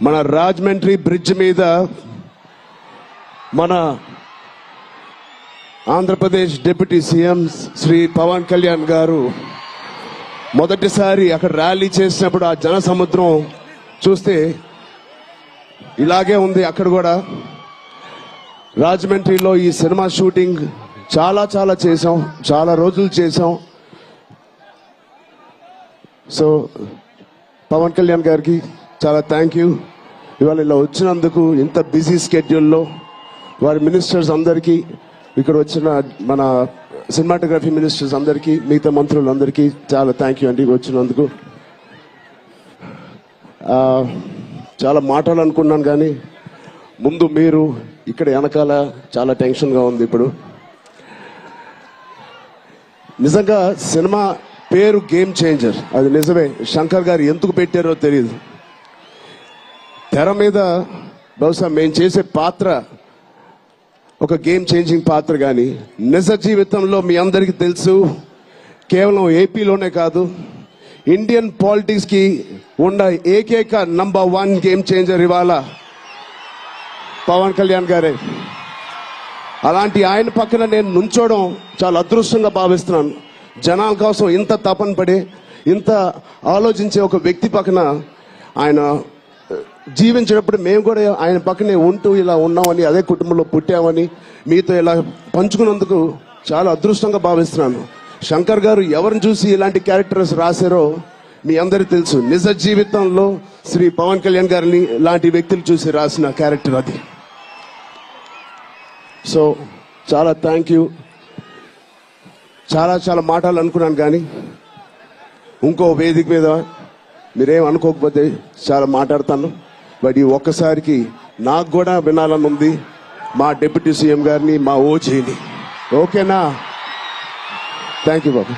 మన రాజమండ్రి బ్రిడ్జ్ మీద మన ఆంధ్రప్రదేశ్ డిప్యూటీ సీఎం శ్రీ పవన్ కళ్యాణ్ గారు మొదటిసారి అక్కడ ర్యాలీ చేసినప్పుడు ఆ జన సముద్రం చూస్తే ఇలాగే ఉంది అక్కడ కూడా. రాజమండ్రిలో ఈ సినిమా షూటింగ్ చాలా చాలా చేసాం చాలా రోజులు చేసాం సో పవన్ కళ్యాణ్ గారికి చాలా థ్యాంక్ యూ ఇవాళ ఇలా వచ్చినందుకు ఇంత బిజీ స్కెడ్యూల్లో వారి మినిస్టర్స్ అందరికీ ఇక్కడ వచ్చిన మన సినిమాటోగ్రఫీ మినిస్టర్స్ అందరికీ మిగతా మంత్రులందరికీ చాలా థ్యాంక్ యూ అండి వచ్చినందుకు. చాలా మాట్లాడాలనుకున్నాను కానీ ముందు మీరు ఇక్కడ వెనకాల చాలా టెన్షన్గా ఉంది ఇప్పుడు. నిజంగా సినిమా పేరు గేమ్ చేంజర్ అది నిజమే. శంకర్ గారు ఎందుకు పెట్టారో తెలియదు తెర మీద బహుశా మేము చేసే పాత్ర ఒక గేమ్ చేంజింగ్ పాత్ర కానీ నిజ జీవితంలో మీ అందరికీ తెలుసు కేవలం ఏపీలోనే కాదు ఇండియన్ పాలిటిక్స్కి ఉన్న ఏకైక నంబర్ వన్ గేమ్ చేంజర్ ఇవాళ పవన్ కళ్యాణ్ గారే. అలాంటి ఆయన పక్కన నేను నుంచోవడం చాలా అదృష్టంగా భావిస్తున్నాను. జనాల కోసం ఇంత తపన పడే ఇంత ఆలోచించే ఒక వ్యక్తి పక్కన ఆయన జీవించేటప్పుడు మేము కూడా ఆయన పక్కనే ఉంటూ ఇలా ఉన్నామని అదే కుటుంబంలో పుట్టామని మీతో ఇలా పంచుకున్నందుకు చాలా అదృష్టంగా భావిస్తున్నాను. శంకర్ గారు ఎవరిని చూసి ఇలాంటి క్యారెక్టర్స్ రాశారో మీ అందరికీ తెలుసు. నిజ జీవితంలో శ్రీ పవన్ కళ్యాణ్ గారిని లాంటి వ్యక్తులు చూసి రాసిన క్యారెక్టర్ అది. సో చాలా థ్యాంక్ యూ చాలా చాలా మాటలు అనుకున్నాను కానీ ఇంకో వేదిక మీద మీరేం అనుకోకపోతే చాలా మాట్లాడతాను. బట్ ఈ ఒక్కసారికి నాకు కూడా వినాలని ఉంది. మా డిప్యూటీ సీఎం గారిని మా ఓజీని. ఓకేనా? Thank you Babu.